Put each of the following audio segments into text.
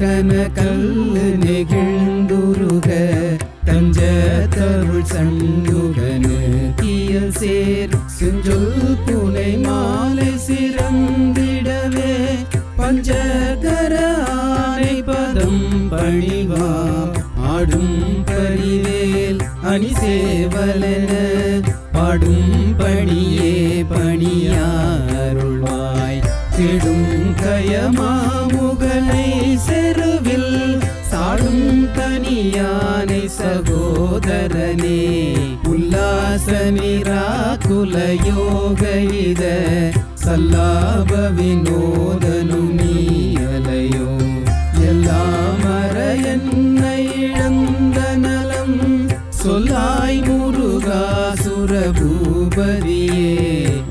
கன கல்லு நெகிழ்ந்துருக தஞ்ச தருள் சண்முகனு. கியல் சேர் செஞ்சொல் புனை மாலை சிறந்திடவே பஞ்சகர ஆனை பதம் பணிவா ஆடும் பரிவேல் அணி சேவலன பாடும் பணியே பணியாருள்வாய் கெடும் கயமாமுகனை செருவில் சாடும் தனியானை சகோதரனே. உல்லாச நிராகுல யோக இத சல்லாப வினோதனுமே. பூபதியே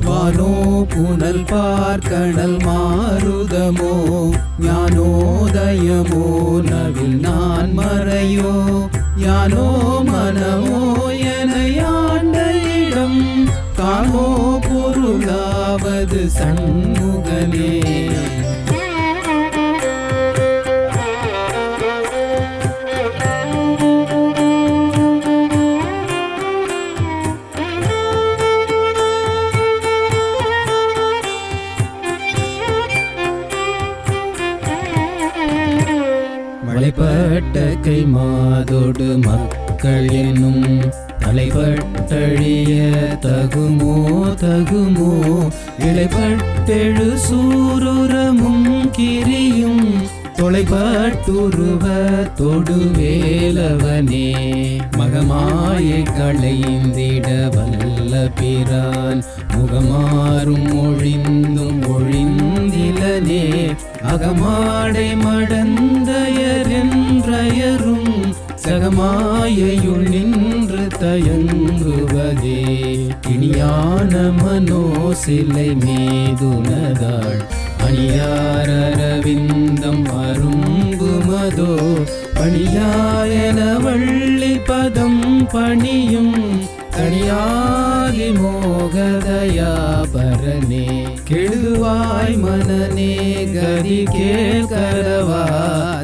வானோ புனல் பார்க்கடல் மாறுதமோ ஞானோதயமோ நவில் நான் மறையோ யானோ மனமோ என யாண்டையிடம் காணோ பொருளாவது சண்முகனே தலைப்பட்ட கை மாதோடு மக்கள் எனும் தலைப்பட்டழிய தகுமோ தகுமோ? இளைப்பட்டெழு சூருரமும் கிரியும் தொலைப்பட்டுருவ தொடு வேலவனே. மகமாயை களைந்திட வல்ல பிரான் முகமாறும் ஒழிந்தும் ஒழிந்திலனே. அகமாடை மடந்தயரென்றயரும் சகமாயையுள் நின்று தயங்குவதே. இனியான மனோ சிலை மீதுனதாள் அணியாரவிந்தம் அரும்புமதோ. பணியாயன வள்ளி பதம் பணியும் தனியாகி மோகதயா பரனே கெடுவாய் மனநே கதி கேள்கரவா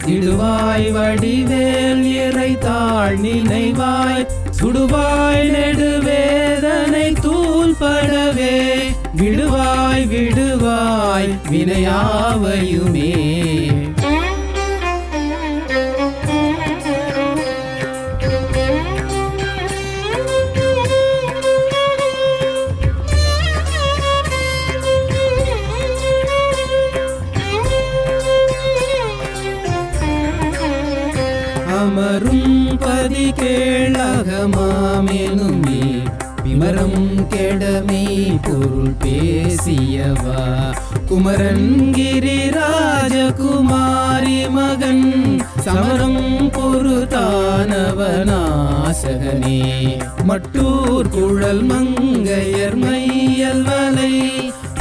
திடுவாய் வடிவேல் இறைத்தாள் நினைவாய். சுடுவாய் நெடுவேதனை தூள் படவே விடுவாய் விடுவாய் வினையாவையுமே.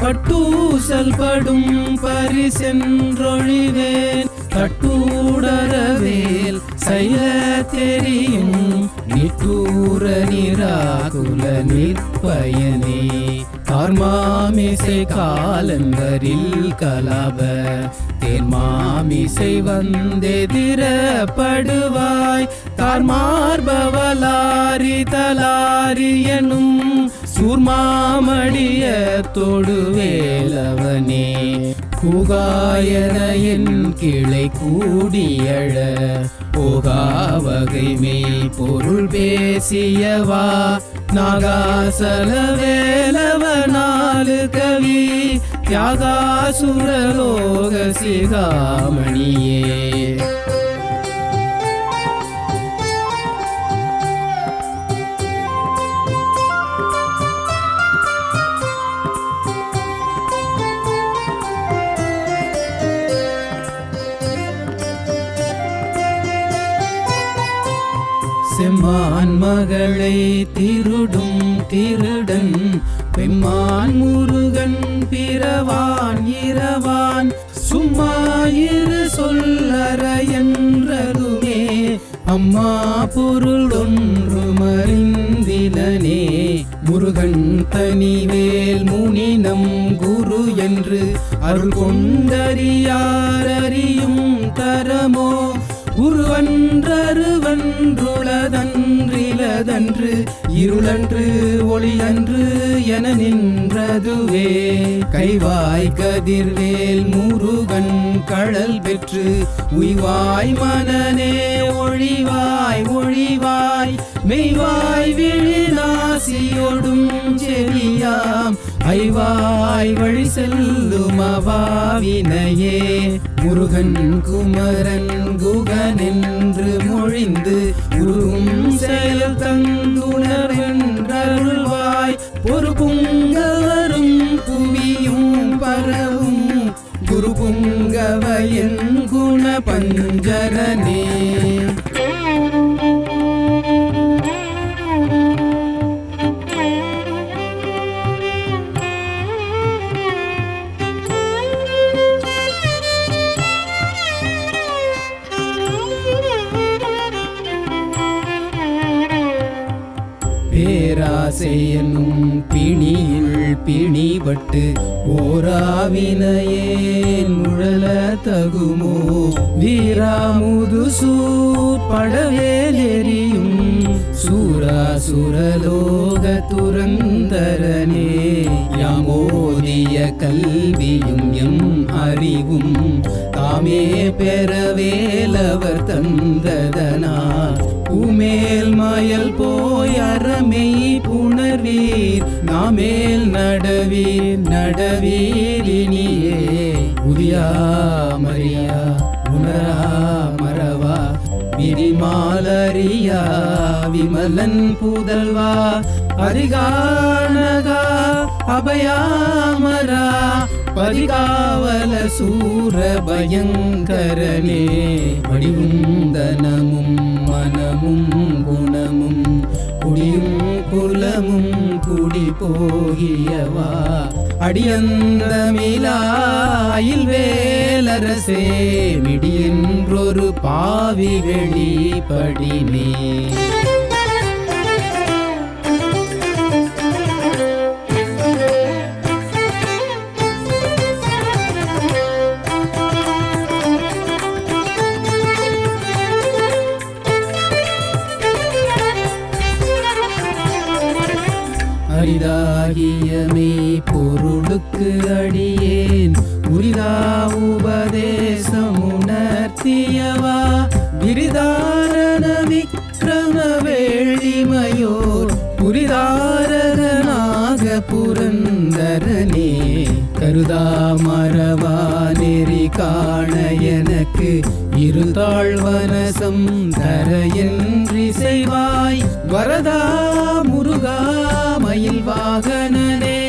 கட்டூசல் படும் பரிசென்றொழிவேன். கட்டூடரவேல் செயல தெரியும் நிட்டூர நிராகுல நிற்பயனே. கார்மாமிசை காலந்தரில் கலாப தேன்மாமிசை வந்தெதிரப்படுவாய். கார்மார்பவலாரி தலாரி எனும் கூர்மாமடிய தொடுவேலவனே கூகாயன என் கிளை கூடியழ போகா மெய் பொருள் பேசியவா நாகாசல வேலவ கவி தியாகாசுரலோக சிகாமணியே. பெம்மான் மகளை திருடும் திருடன் பெம்மான் முருகன் பிறவான் இரவான். சும்மா இரு சொல்லற என்றதுமே அம்மா பொருளொன்று மறிந்திலனே முருகன் தனிவேல் முனினம் குரு என்று அருள் கொண்டறியாரறியும் தரமோ தர மரமோ இருளன்று ஒளியன்று என நின்றதுவே. கைவாய் கதிர்வேல் முருகன் கழல் பெற்று உய்வாய் மனநே ஒழிவாய் ஒழிவாய் மெய்வாய் விழிநாசியோடும் செவியாம். ஐவாய் வழி செல்லும் அவாவினையே முருகன் குமரன் குகனென்று மொழிந்து உருகும் செயல் தந்துணர்வாய் பொறுப்புங்க வரும் புவியும் பரவும். குரு புங்கவயன் குண பஞ்சரனே பேராசையனும் பிணியில் பிணிபட்டு ஓராவினையே முழல தகுமோ? வீராமுது சூப்படவேலெறியும் சூராசுரலோக துரந்தரனே. யாமோதிய கல்வியும் எம் அறிவும் தாமே பெறவேலவர் தந்ததனா உமேல் மயல் போயர் உயர்வீர் நாமேல் நடவீர் நடவீரினியே உதியா மரியா உணரா மறவா விரிமாலரியா விமலன் புதல்வா அரிகானகா அபயாமரா பதிகாவல சூர பயங்கரனே. வடிவும் தனமும் மனமும் குணமும் குடியும் குலமும் குடி போகியவா அடியந்தமிலாயில் வேலரசே மிடியென்றொரு பாவி வெளிப்படினே. அரிதாகிய பொருளுக்கு அடியேன். உரிதா உபதேசம் உணர்த்தியவா? விரிதாரண விக்ரம வேளிமையோர் புரிதாரனாக புரந்தரனே கருதா மரவா நெறி காண எனக்கு. இருதாழ்வனசம் தர என்று செய்வாய் வரதா முருகா வாகனனே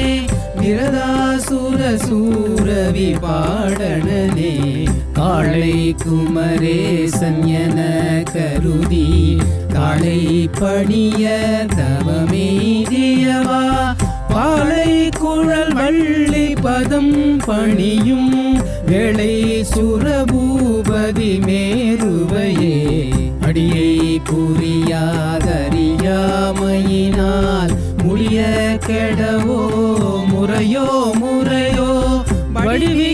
விரதாசுர சூரவி பாடனே காளை குமரேசன் என கருதி காளை பணிய தவமேதியவா பாலை குழல் வள்ளி பதம் பணியும் வேளை சுரபூபதி மேருவையே. அடியை புரியாதறியாமையினால் கெடவோ முறையோ முறையோ வடிவி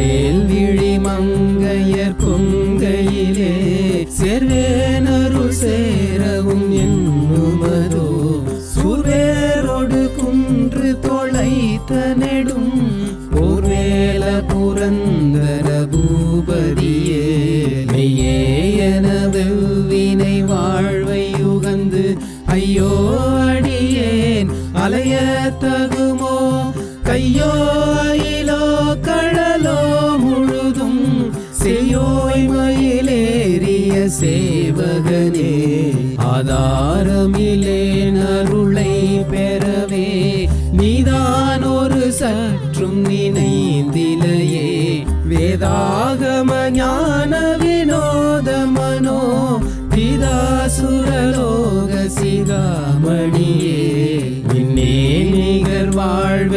கூர்வேல் விழி மங்கையர் கொங்கையிலே சேர்வேனருள் சேரவும் என்னுமதோ. சுவேரோடு குன்று தொலைத்த நெடும் போர்வேல புரந்தர பூபதியே மெய்யே என வெவ்வினை வாழ்வை உகந்து ஐயோ அடியேன் அலைய தகுமோ? கையோ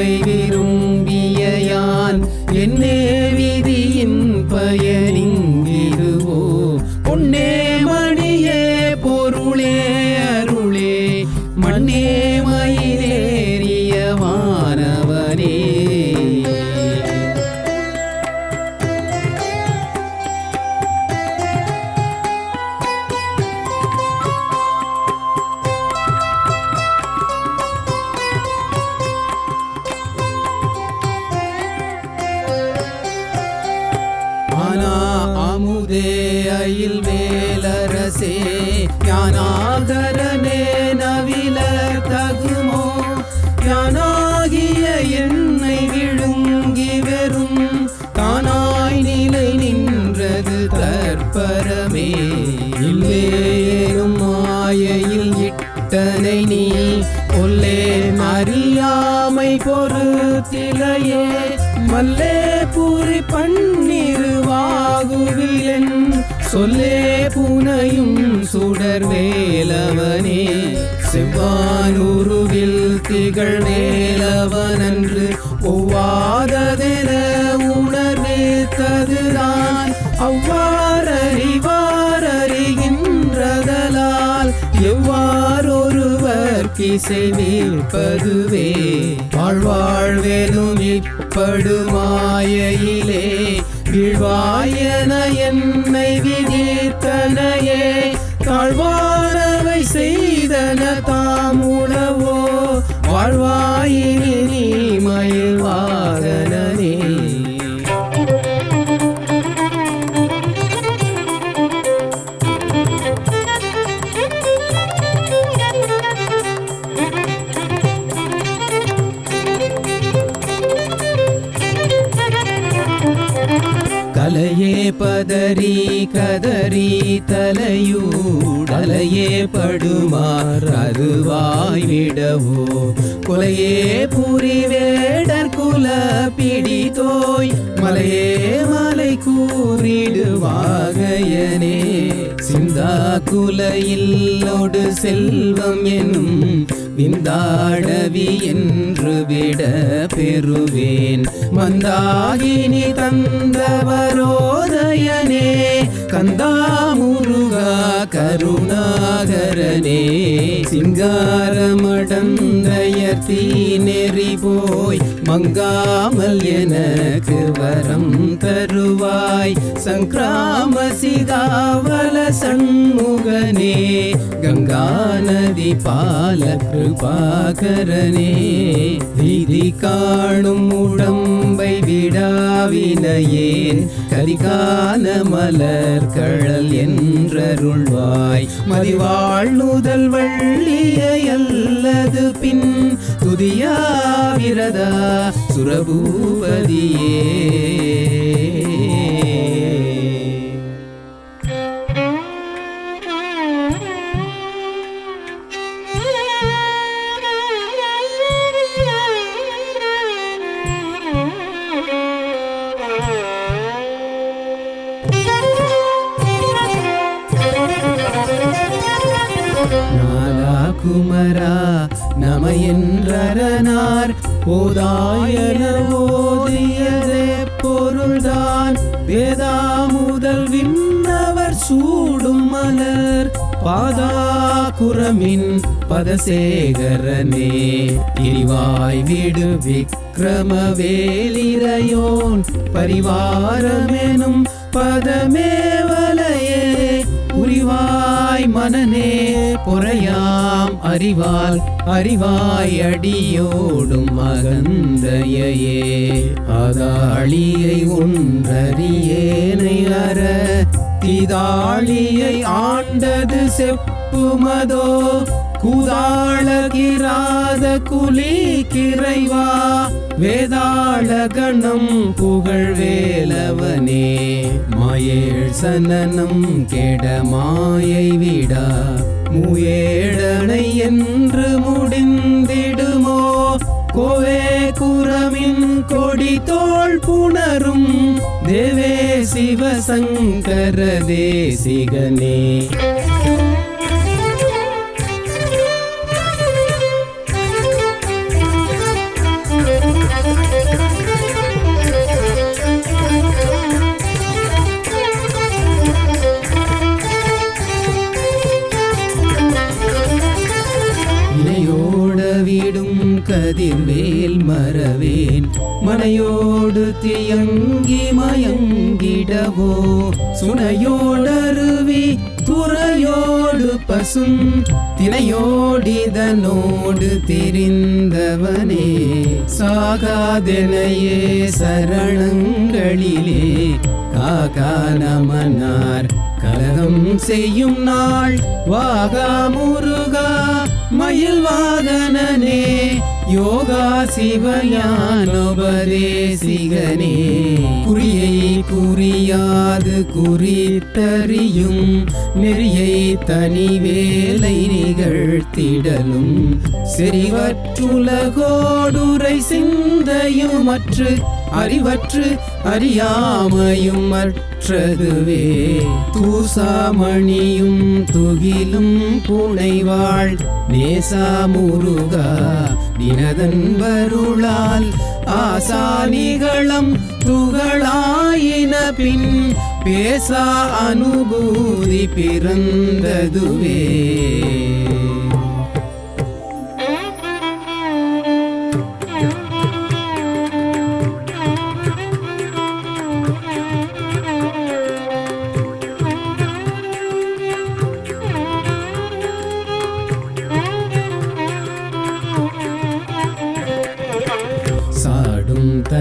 வாழ்வை அறியாமை பொறுத்திலையே மல்லே பூரி பன்னிருவாகுவிலன். சொல்லே புனையும் சுடர் வேலவனே செவ்வானூருவில் திகழ் வேலவனன்று ஒவ்வாததென உணர்வேத்ததுதான். அவ்வாறறிவாரறிகின்றதலால் எவ்வாறு கிசை நிற்பதுவே இப்படுமாயிலே வீழ்வாயன என்னை விதித்தனையே தாழ்வானவை செய்தன தாம் வாழ்வாயினி மயில் கதறி கதறி தலையூடலையே படுமார் அதுவாய்விடவோ கொலையே புரி வேடர் குல பிடித்தோய் மலையே மலை கூறிடுவாகையனே. சிந்தா குலையில்லோடு செல்வம் என்னும் விந்தாடவி என்று விட பெறுவேன். மந்தாகினி தந்தவரோதயனே கந்தா முருகா கருணாகரனே. சிங்காரமடந்தையர் நெறி போய் மங்காமல் எனக்கு வரம் தருவாய். சங்கிராம சிதாவல சண்முகனே கங்கா நதி பால கிருபாகரனே. விதி காணும் உடம்பை விடாவினையேன் கரிகால மலர் கழல் என்றருள்வாய். மதிவாழ்நுதல் வள்ளியை அல்லது பின் துதியா விரதா சுரபூபதியே. குமரா நம என்றரனார். ஓதாயன ஓதியதே பொருள்தான். வேதா முதல் விண்ணவர் சூடும் மலர். பாதாகுரமின் பதசேகரனே. இரிவாய் வீடு விக்ரம வேலிரையோன் பரிவாரமெனும் பதமேவலையே புரிவாய் மனநே பொறையாம் அறிவால் அறிவாய் அடியோடும் மகந்தையே அதாளியை ஒன்றறியேனை அற திதாளியை ஆண்டது செப்புமதோ கூதாளகிராத குலி கிரைவா வேதாள கணம் புகழ் வேலவனே மாயேழ் சனனம் கெட மாயை விடா முயேழனை என்று முடிந்திடுமோ. கோவே குரமின் கொடி தோல் புணரும் தேவே சிவசங்கர தேசிகனே. கடவேன் மனையோடு தியங்கி மயங்கிடவோ சுனையோடருவி துறையோடு பசும் தினையோடிதனோடு தெரிந்தவனே சாகாதெனையே சரணங்களிலே காகானமனார் கலகம் செய்யும் நாள் வாகா முருகா மயில் வாகனனே யோகா சிவயானோபதேசிகனே குறியை குறியாது குறித்தறியும் நெறியை தனி வேலை நிகழ்த்திடலும். செறிவற்றுலகோடுரை சிந்தையுமற்று அறிவற்று அறியாமையும் மற்றதுவே தூசாமணியும் துகிலும் புனைவாள் நேசா முருகா நினதன்பருளால் ஆசானிகளம் துகளாயின பின் பேசா அனுபூதி பிறந்ததுவே.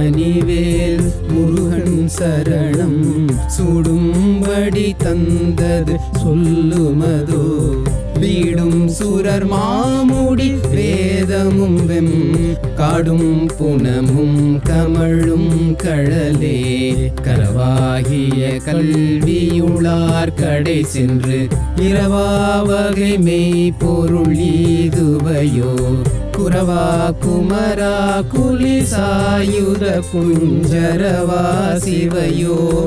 சாடும் தனிவேல் முருகன் சரணம் சுடும்படி தந்தது சொல்லுமதோ. வீடும் சுரர் மாமுடி வேதமும் வெம் காடும் புனமும் கமழும் கழலே. கரவாகிய கல்வியுளார் கடை சென்று இரவாவகை மெய் பொருள் ஈதுவையோ. குரவா குமரா குலிசாயுத குஞ்சரவா சிவயோகதயாபரனே.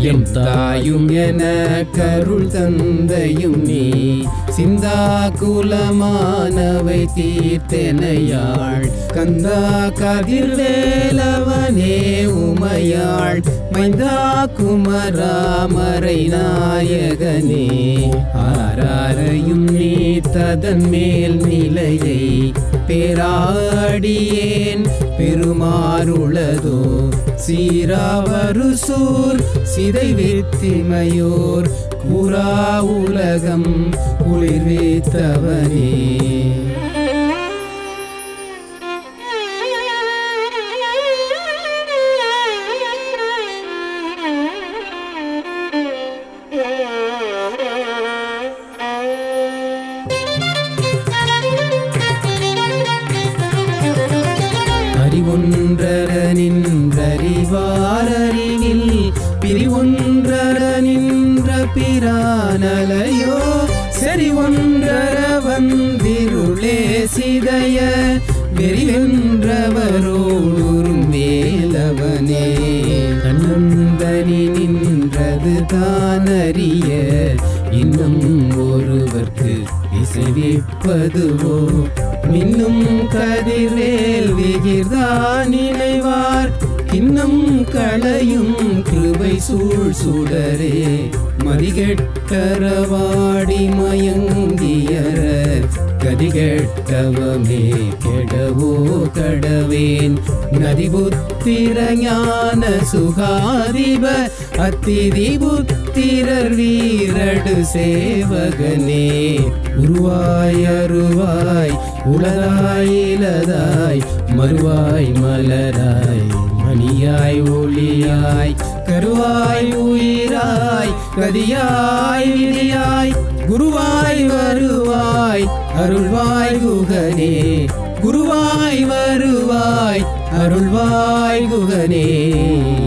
என் தாயும் என கருள் தந்தையும் நீ. சிந்தா குலமானவை தீர்த்தெனையாள். கந்தா கதிர்வேலவனே உமையாள். மைந்தா குமராமரை நாயகனே. ஆராரையும் நீ ததன் மேல் நிலையை பேராடியேன். பெருமாறுளதோ சீராவரு சூர் சிதை வித்திமையோர் புறா உலகம் குளிர்வித்தவனே. தான் அறிய இன்னும் ஒருவர்க்கு இசைவிப்பதுவோ மின்னும் கதிர்வேல் விகிர்தான் நினைவார். இன்னும் களையும் கிருவை சூழ் சுடரே. மதிகெட்டரவாடி மயங்கியர கதிகெட்டவமே கெடவோ கடவேன். நதிபுத்திர ஞான சுகாதிப அத்திதி புத்திரர் வீரடு சேவகனே. உருவாய் அருவாய் உலகாய் மறுவாய் மலராய் மணியாய் ஒளியாய் கருவாய் உயிராய் கதியாய் விதியாய் குருவாய் வருவாய் அருள்வாய் குகனே குருவாய் வருவாய் அருள்வாய் குகனே.